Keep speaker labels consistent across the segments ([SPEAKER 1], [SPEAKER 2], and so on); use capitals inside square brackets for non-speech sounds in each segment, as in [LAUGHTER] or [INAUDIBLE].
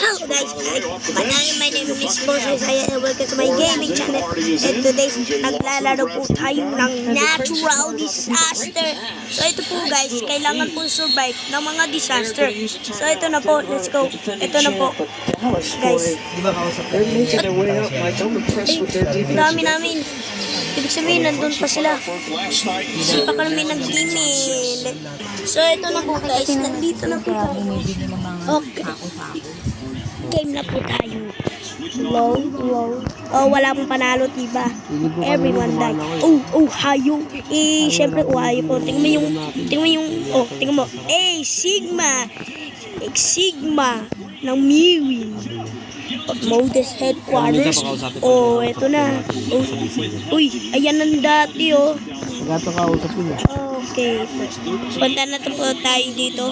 [SPEAKER 1] Hello guys, my name, my name is Boss Isaiah and welcome to my gaming channel. And today, naglalaro po tayo ng natural disaster. So ito po guys, kailangan po survive ng mga disaster. So ito na po, let's go. Ito na po, guys.
[SPEAKER 2] Defense.
[SPEAKER 1] dami namin. Ibig sabihin, nandun pa sila. Hindi pa kami nag-email. So ito na po guys, nandito na po tayo. Okay. Game na po tayo. Low, low. Oh, wala pong panalo, diba? Everyone died. Oh, oh, hayo. Eh, syempre, oh, hayo po. Tingnan mo yung, tingnan mo yung, oh, tingnan mo. Eh, Sigma. Eh, Sigma ng Miwin. Modest headquarters. Oh, eto na. Oh, uy, ayan ang dati, oh.
[SPEAKER 3] Gato ka usap ko niya.
[SPEAKER 1] Okay. Punta na to po tayo dito.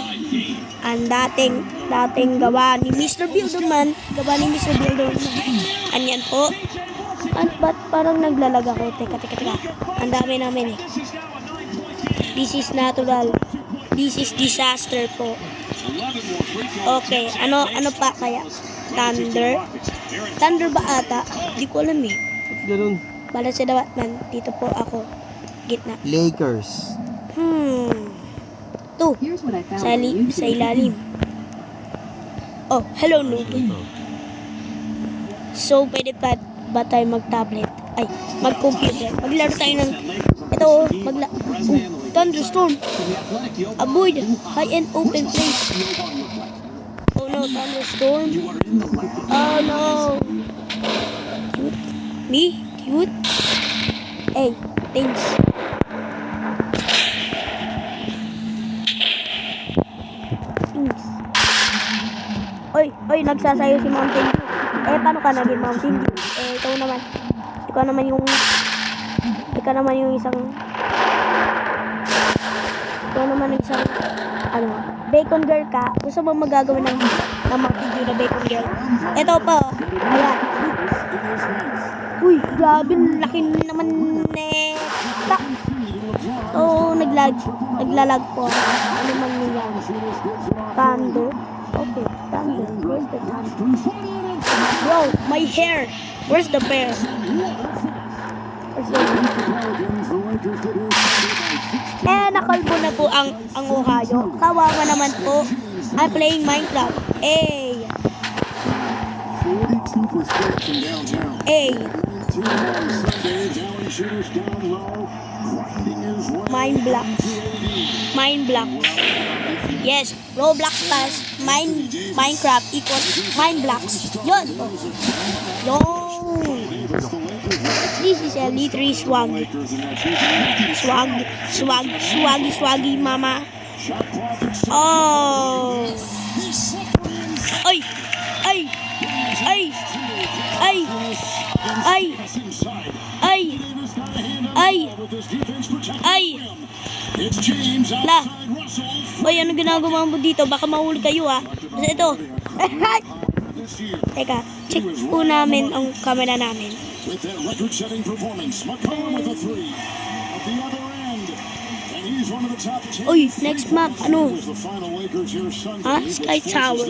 [SPEAKER 1] Ang dating, dating gawa ni Mr. Builderman. Gawa ni Mr. Builderman. Anyan po. At ba't parang naglalag ako? Teka, teka, teka. Ang dami namin eh. This is natural. This is disaster po. Okay, ano ano pa kaya? Thunder? Thunder ba ata? Di ko alam eh.
[SPEAKER 3] Ganun.
[SPEAKER 1] Bala sa Batman. Dito po ako. Gitna.
[SPEAKER 3] Lakers.
[SPEAKER 1] Hmm. To.
[SPEAKER 4] Here's what I found
[SPEAKER 1] Sa, li- sa ilalim. Oh, hello, Nuto. So, pwede pa ba tayo mag-tablet? Ay, mag-computer. Maglaro tayo ng... Ito, oh, magla... Oh, thunderstorm. Avoid high and open place. Oh no, thunderstorm. Oh no. Cute. Me? Cute? Hey. Thanks. Oy, nagsasayo si Mountain Dew. Eh, paano ka naging Mountain Dew? Eh, ikaw naman. Ikaw naman yung... Ikaw naman yung isang... Ikaw naman yung isang... Ano? Bacon girl ka. Gusto mo magagawin ng, ng Mountain Dew na bacon girl? Ito pa, oh. Ayan. Uy, grabe, laki naman eh. Ta- Oo, oh, naglag. Naglalag po. Ano man nangyari? Thunder? Thunder. Where's the thunder? Bro, my hair. Where's the bear? Eh, nakalbo na po ang, ang Ohio. Kawawa naman po. I'm playing Minecraft. Eh. Eh. Mind blocks. Mind blocks. Yes, Roblox plus Mine, Minecraft equals Mind blocks. Yun. Yun. This is a literary swag. Swag, swag, swaggy, swaggy, mama. Oh. Ay! Ay! Ay! Ay! Ay! Ay! Ay! La! Hoy, ano ginagawa mo dito? Baka mahuli kayo ah. Basta ito. [LAUGHS] Teka, check po namin ang camera namin.
[SPEAKER 5] with.
[SPEAKER 1] Uy, next map, ano?
[SPEAKER 5] Which
[SPEAKER 1] Sky Tower.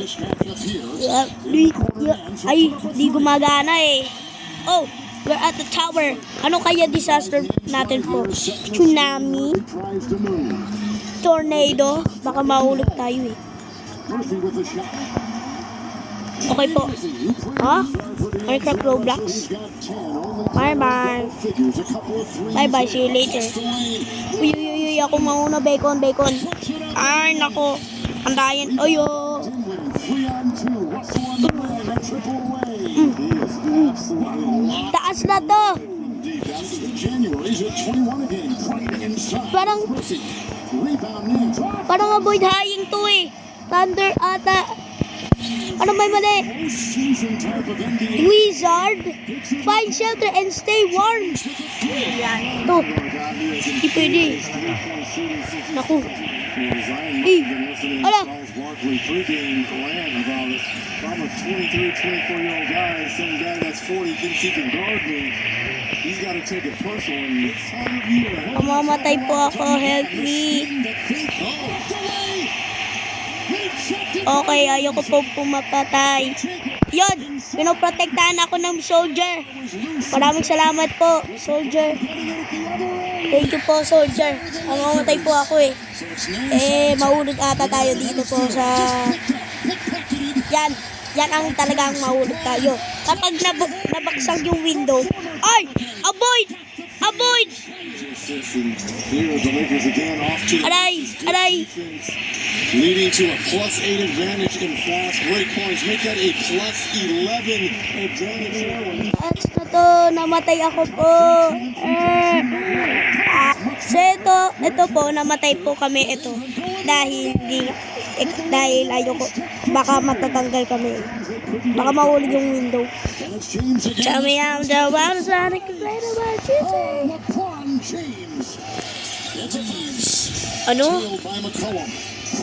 [SPEAKER 1] yeah, ay, di gumagana eh. Oh, We're at the tower. Ano kaya disaster natin po? Tsunami? Tornado? Baka mahulog tayo eh. Okay po. Ha? Huh? Minecraft Roblox? Bye-bye. Bye-bye. See you later. Uy, uy, uy, uy. Ako mauna. Bacon, bacon. Ay, nako. Andayan.
[SPEAKER 5] Uy, uy. Mm. Mm
[SPEAKER 1] oras na to. Parang, parang avoid haying to eh. Thunder ata. Ano may mali? Wizard, find shelter and stay warm. Yan. To. Hindi pwede. Naku. Eh. Ala.
[SPEAKER 5] Barkley pregame from a 23, 24 year old guy, some guy that 40 thinks he can guard me. He's got to take it personal. And
[SPEAKER 1] Mamamatay po ako, help me.
[SPEAKER 5] oh,
[SPEAKER 1] Okay, ayoko po pumapatay. Yun, pinoprotektahan ako ng soldier. Maraming salamat po, soldier. Thank you po, soldier. Ang mamatay po ako eh. Eh, maulog ata tayo dito po sa... Yan, yan ang talagang maulog tayo. Kapag nab nabaksag yung window, ay! Avoid! Avoid! Aray! Aray!
[SPEAKER 5] leading to a plus eight advantage in fast break points. Make that a plus 11 advantage.
[SPEAKER 1] At na to, namatay ako po. Ah, so ito, ito po, namatay po kami ito. Dahil, di, eh, dahil ayoko, baka matatanggal kami. Baka mahulog yung window. Tell me I'm the one Sonic complain about
[SPEAKER 5] James. It's
[SPEAKER 1] Ano?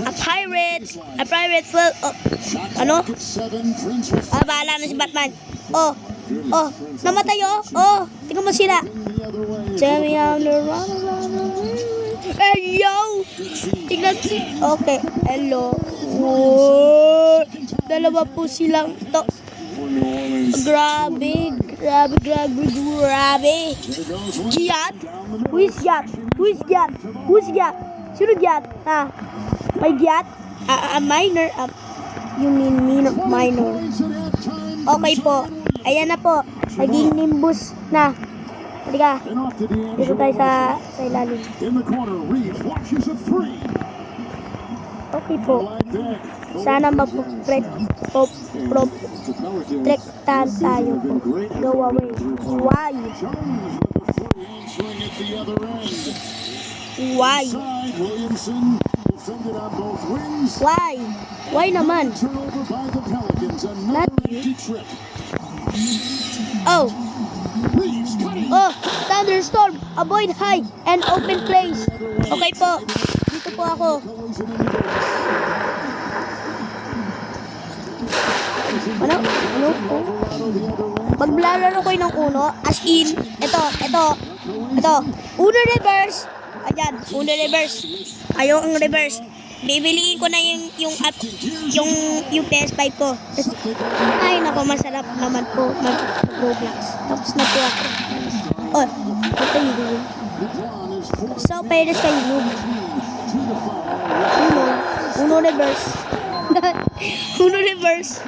[SPEAKER 1] A pirate. A pirate full. Oh, Ano? ah, bahala na si Batman. Oh, oh, namatay oh. Oh, tingnan mo sila. Tell me I'm the one Hey, yo! Tingnan Okay, hello. Whoa! Dalawa po silang to. Grabe, grabe, grabe, grabe. Giat?
[SPEAKER 5] down the middle.
[SPEAKER 1] Who is Giat? Who is Giat? Giat? Sino Giat? Ha? May Giat? Ah, ah, minor? Ah, you mean minor? minor. Okay po. Ayan na po. Naging nimbus na. Halika. Dito tayo sa, sa ilalim.
[SPEAKER 5] In the corner, Reeves flashes a three.
[SPEAKER 1] Okay po. Sana mapoprektan tayo po. Go away. Why? Why? Why? Why naman? Not you. Oh. Oh, thunderstorm. Avoid high and open place. Okay po. Dito po ako. Ano? Ano po? Maglalaro ko ng uno. As in, ito, ito, ito. Uno reverse. Ayan, uno reverse. Ayaw ang reverse. Bibiliin ko na yung yung app, yung yung PS5 ko. Ay, nako masarap naman po mag Roblox. Tapos na po ako. Oh,
[SPEAKER 5] is forced
[SPEAKER 1] So, pwede kayo noob. Uno. Reverse. [LAUGHS] uno reverse.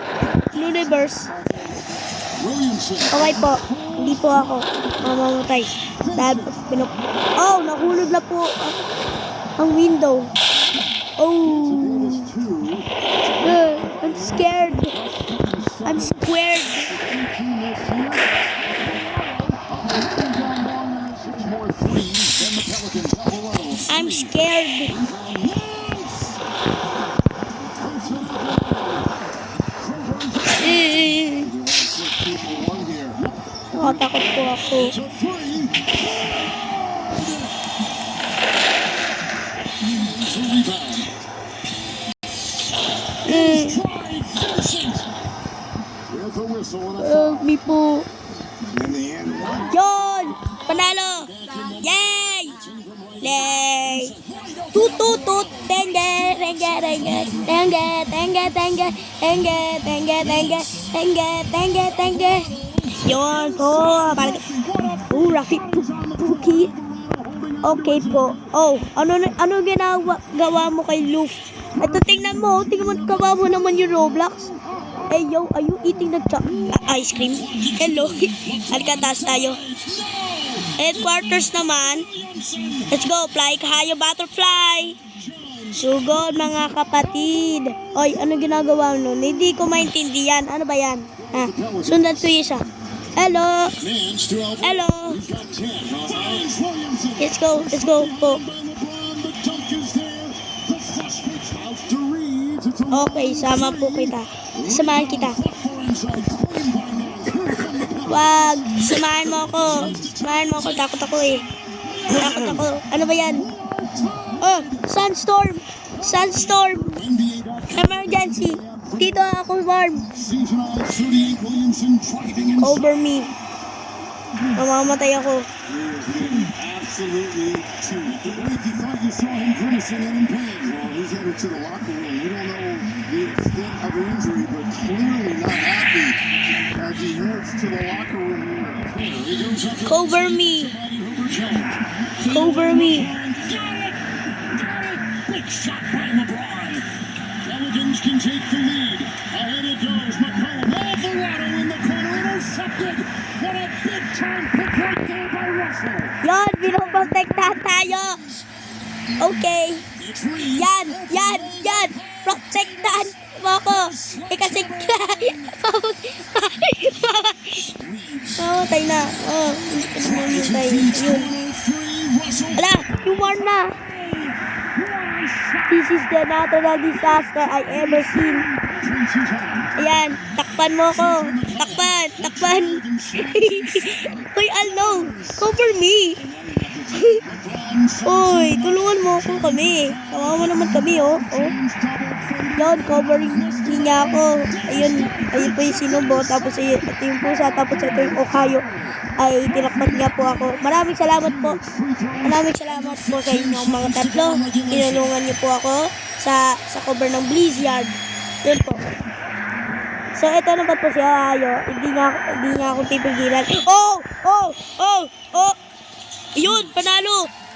[SPEAKER 1] Uno reverse. Okay po. Hindi po ako mamamatay. Dahil pinok... Oh, nahulog na po ang, ang window. Oh. Uh, I'm scared. I'm scared.
[SPEAKER 5] takut ku aku Mm.
[SPEAKER 1] John Penalo Yay! Yay! Tut tut tut! Tengge Tengge Tengge Tengge Tengge Tengge Tengge Tengge Tengge Tengge tengga, tengga. Yon po! Parang... Oh, Rafi Puki. Okay po. Oh, ano ano ginawa gawa mo kay Luf? Ito tingnan mo, tingnan mo gawa mo naman yung Roblox. Eh yo, are you eating the cho- ah, ice cream? Hello. [LAUGHS] Halika taas tayo. Headquarters naman. Let's go, fly kahayo butterfly. Sugod mga kapatid. Oy, ano ginagawa nun? Hindi ko maintindihan. Ano ba yan? Ha? Sundan ko yung isa. Hello. Hello. Let's go. Let's go. Po. Okay, sama po kita. Samahan kita. Wag. Samahan mo ako. Samahan mo ako. Takot ako eh. Takot ako. Ano ba yan? Oh, sandstorm.
[SPEAKER 5] Sandstorm.
[SPEAKER 1] Emergency. Dito ako warm.
[SPEAKER 5] season high 38. Williamson driving inside.
[SPEAKER 1] Over me. Mamamatay ako.
[SPEAKER 5] Absolutely chewed. The week you thought you saw him grimacing and in pain. Well, he's headed to the locker room. We don't know the extent of the injury, but clearly not happy as he heads to the locker room here. He goes up to
[SPEAKER 1] Cover me. Cover me.
[SPEAKER 5] Got it! Got it! Big shot by LeBron. Pelicans can take the lead. Ahead it goes. McCollum. Alvarado in the corner. Intercepted. What a big time pick right there by Russell.
[SPEAKER 1] Yan, pinoprotektahan tayo. Okay. Yan, yan, yan. Protektahan mo ako. Eh kasi... [LAUGHS] Mamatay na. Oh, hindi ka na mamatay. Yun.
[SPEAKER 5] 103. Russell.
[SPEAKER 1] Ala, yung na. This is the natural disaster I ever seen. Ayan, takpan mo ko. Takpan, takpan. [LAUGHS] Uy, Alno, cover me. [LAUGHS] Uy, tulungan mo ako kami. Kawawa naman kami, oh. oh. Yan, covering niya ako. Ayun, ayun po yung sinubo. Tapos ayun, ito yung pusa. Tapos ito yung Ohio. Ay, tinakpan niya po ako. Maraming salamat po. Maraming salamat po sa inyong mga tatlo. Tinulungan niyo po ako sa sa cover ng Blizzard. Yun po. So, ito naman po si Ohio. Hindi niya, hindi niya ako pipigilan. Oh! Oh! Oh! Oh! Yun! Panalo!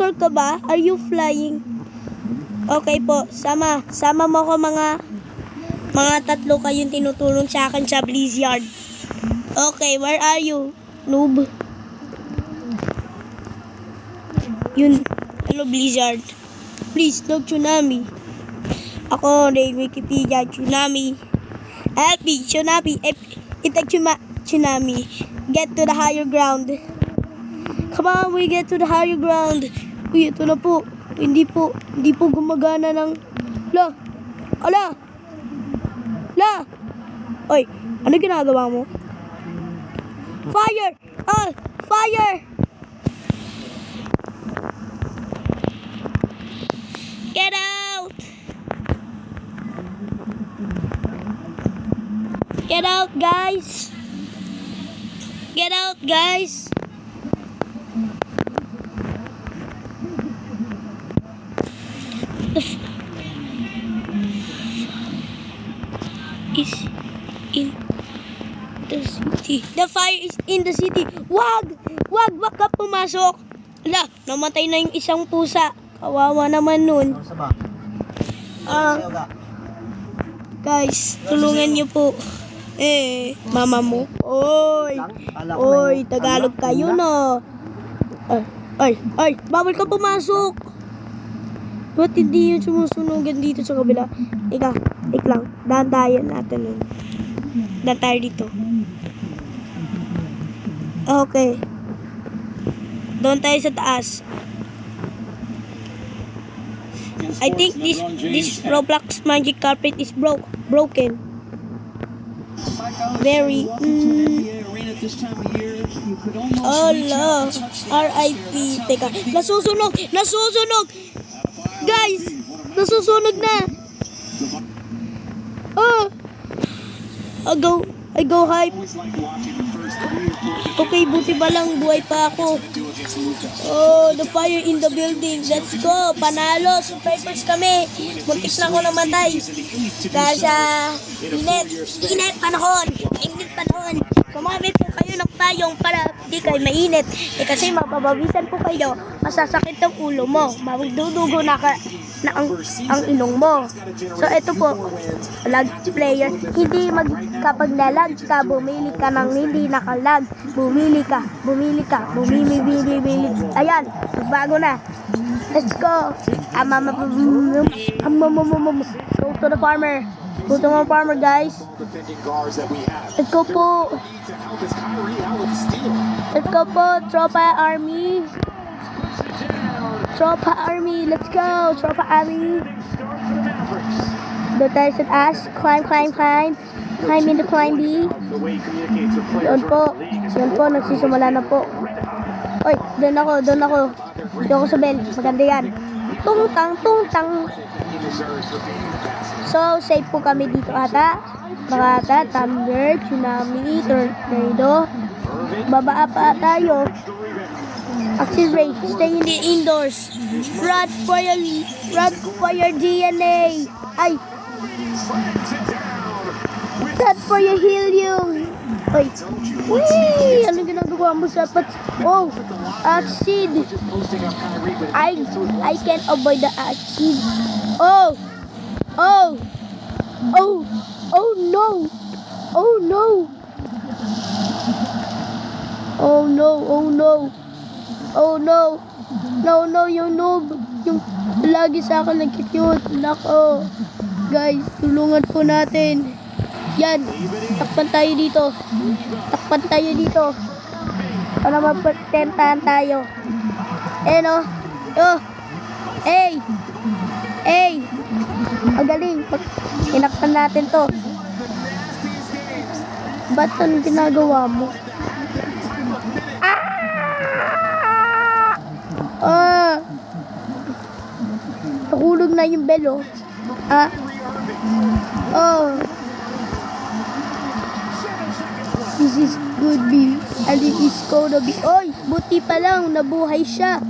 [SPEAKER 1] Nag-hardcore ka ba? Are you flying? Okay po, sama. Sama mo ko mga mga tatlo kayong tinutulong sa akin sa Blizzard. Okay, where are you? Noob. Yun. Hello, Blizzard. Please, no tsunami. Ako, Ray Wikipedia, tsunami. Me, tsunami. The tsuma- tsunami. Get to the higher ground. Come on, we get to the higher ground. Uy, ito na po. Hindi po, hindi po gumagana ng... La! Ala! La! Oy, ano ginagawa mo? Fire! Ah! Fire! Get out! Get out, guys! Get out, guys! Fire is in the city. Wag! Wag! Wag ka pumasok! Ala, namatay na yung isang pusa. Kawawa naman nun. Ah, guys, tulungan niyo po. Eh, mama mo. Oy! Oy, Tagalog kayo no. Ay, ay, ay, bawal ka pumasok. Ba't hindi yun sumusunugan dito sa kabila? Ika, ik lang. Dandayan natin nun. Dan tayo dito. Okay. Doon tayo sa taas. I think this this Roblox magic carpet is broke broken. Very. Mm, Oh, la. R.I.P. Teka, nasusunog! Nasusunog! Guys! Nasusunog na! Oh! I go, I go hype. Okay, buti ba lang buhay pa ako. Oh, the fire in the building. Let's go. Panalo. Survivors kami. Muntik na ako namatay. Dahil sa init. Init panahon. Init panahon. Kumamit payong para di kayo mainit. Eh kasi mapabawisan po kayo. Masasakit ang ulo mo. Magdudugo na, ka, na ang, ang ilong mo. So ito po, lag player. Hindi mag, kapag nalag ka, bumili ka ng hindi nakalag. Bumili ka, bumili ka, bumili, bumili, bumili. Ayan, bago na. Let's go. Ama, ama, ama, ama, ama, ama. Go to the farmer. Go to the farmer, guys. Let's go po. Let's go po, Tropa Army. Tropa Army, let's go, Tropa Army. Doon tayo sa taas. Climb, climb, climb. Climb into climb B. Yun po. Yun po, nagsisimula na po. Oy, doon ako, doon ako. Doon ako sa bell. Maganda yan. Tungtang, tungtang. So, safe po kami dito ata. Mga ata, thunder, tsunami, tornado. Babaa pa tayo. Accelerate, stay in the indoors. Run for your, run for your DNA. Ay, run for your helium. Ay, Wee! Anong ginagawa mo sa pat? Oh, acid. I, I can't avoid the acid. Oh, oh, oh, oh no, oh no. Oh no, oh no. Oh no. No, no, yung noob. Yung lagi sa akin nag-cute. Nako. Guys, tulungan po natin. Yan. Takpan tayo dito. Takpan tayo dito. Para mapatentahan tayo. Eh no. Oh. Hey. Hey. Ang galing. Pag tinakpan natin to. Ba't anong ginagawa mo? Ah! Nahulog na yung bell, oh. Ah? Oh. This is good be. It is gonna be. Oy! Buti pa lang, nabuhay siya.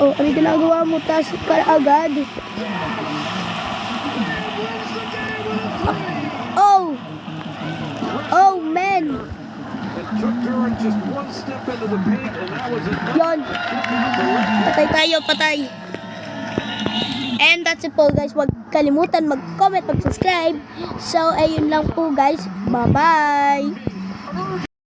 [SPEAKER 1] Oh, ano ginagawa mo? Tas ka agad. Oh! Oh, man! Yon. Patay tayo, patay. And that's it po guys. Huwag kalimutan mag-comment, mag-subscribe. So, ayun lang po guys. Bye-bye.